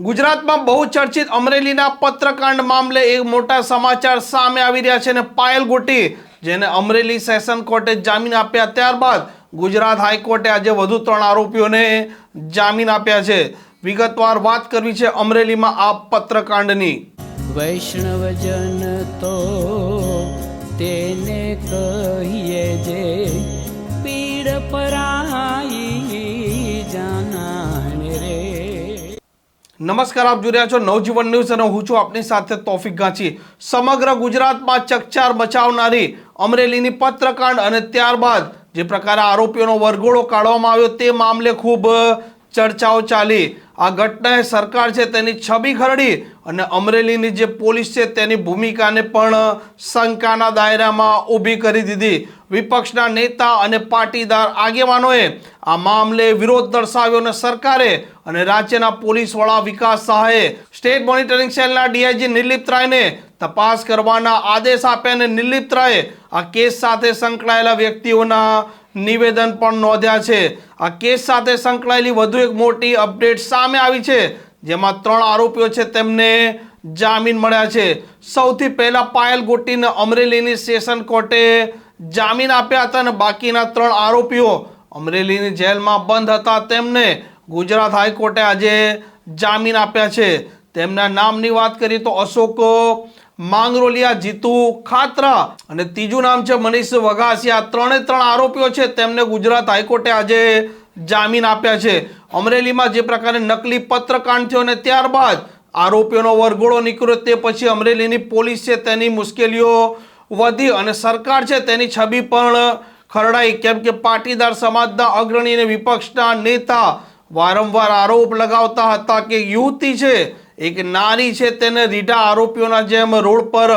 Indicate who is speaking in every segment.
Speaker 1: ગુજરાતમાં બહુ ચર્ચિત અમરેલીના પત્રકાંડ મામલે એક મોટા સમાચાર સામે આવી રહ્યા છે અને પાયલ ગોટી, જેને અમરેલી સેશન કોર્ટે જામીન આપ્યા ત્યારબાદ ગુજરાત હાઈકોર્ટે આજે વધુ ત્રણ આરોપીઓને જામીન આપ્યા છે. વિગતવાર વાત કરવી છે અમરેલીમાં આ પત્રકાંડની.
Speaker 2: વૈષ્ણવજન તો તેને કહીએ જે પીડ પરાઈ
Speaker 1: નમસ્કાર, આપ જોઈ રહ્યા છો નવજીવન ન્યૂઝ અને હું છું આપની સાથે તોફિક ગાંચી. સમગ્ર ગુજરાતમાં ચકચાર મચાવનારી અમરેલીની પત્રકાંડ અને ત્યારબાદ જે પ્રકારે આરોપીઓનો વરઘોડો કાઢવામાં આવ્યો તે મામલે ખૂબ ચર્ચાઓ ચાલી. આ ઘટનાએ સરકાર છે તેની છબી ખરડી અને અમરેલીની જે પોલીસ છે તેની ભૂમિકાને પણ શંકાના દાયરામાં ઊભી કરી દીધી. વિપક્ષના નેતા અને પાટીદાર આગેવાનોએ આ મામલે વિરોધ દર્શાવ્યો અને સરકારે અને રાજ્યના પોલીસ વડા વિકાસ સહાયે સ્ટેટ મોનિટરિંગ સેલના ડીઆઈજી નિર્લિપ્ત રાયને તપાસ કરવાના આદેશ આપ્યા અને નિર્લિપ્ત રાયે આ કેસ સાથે સંકળાયેલા વ્યક્તિઓના નિવેદન પણ નોંધ્યા છે. આ કેસ સાથે સંકળાયેલી વધુ એક મોટી અપડેટ સામે આવી છે, જેમાં ત્રણ આરોપીઓ છે તેમને જામીન મળ્યા છે. સૌથી પહેલા પાયલ ગોટીને અમરેલીની સેશન કોર્ટે જામીન આપ્યા હતા અને બાકીના ત્રણ આરોપીઓ અમરેલીની જેલમાં બંધ હતા. તેમને ગુજરાત હાઈકોર્ટે આજે જામીન આપ્યા છે. તેમના નામની વાત કરીએ તો અશોક માંગરોલિયા, જીતુ ખાતરા અને ત્રીજું નામ છે મનીષ વઘાસિયા ત્રણે ત્રણ આરોપીઓ છે, તેમને ગુજરાત હાઈકોર્ટે આજે જામીન આપ્યા છે. અમરેલીમાં જે પ્રકારે નકલી પત્રકાંડ થયો અને ત્યારબાદ આરોપીઓનો વરઘોડો નીકળ્યો તે પછી અમરેલીની પોલીસ છે, તેની મુશ્કેલીઓ વધી અને સરકાર છે, તેની છબી પણ ખરડાઈ. કેમ કે પાટીદાર સમાજના અગ્રણી અને વિપક્ષના નેતા વારંવાર આરોપ લગાવતા હતા કે યુવતી છે એક નારી છે તેને રીઢા આરોપીઓના જેમ રોડ પર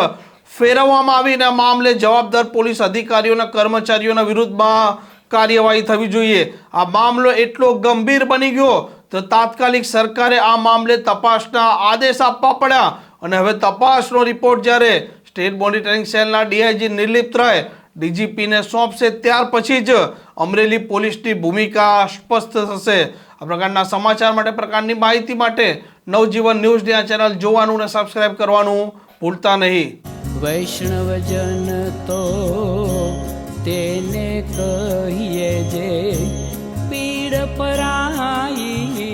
Speaker 1: ફેરવવામાં આવીને મામલે જવાબદાર પોલીસ અધિકારીઓના કર્મચારીઓના વિરુદ્ધમાં કાર્યવાહી થવી જોઈએ. આ મામલો એટલો ગંભીર બની ગયો તો તાત્કાલિક સરકારે આ મામલે તપાસના આદેશ આપવા પડ્યા અને હવે તપાસનો રિપોર્ટ જ્યારે સ્ટેટ મોનિટરિંગ સેલના ડીઆઈજી નિર્લિપ્ત રાય ડીજીપીને સોંપશે, ત્યાર પછી જ અમરેલી પોલીસની ભૂમિકા સ્પષ્ટ થશે. આ પ્રકારના સમાચાર માટે, પ્રકારની માહિતી માટે નવજીવન ન્યૂઝની આ ચેનલ જોવાનું અને સબસ્ક્રાઇબ કરવાનું ભૂલતા નહીં.
Speaker 2: વૈષ્ણવજન તો તેને કહીએ જે પીડ પરાઈ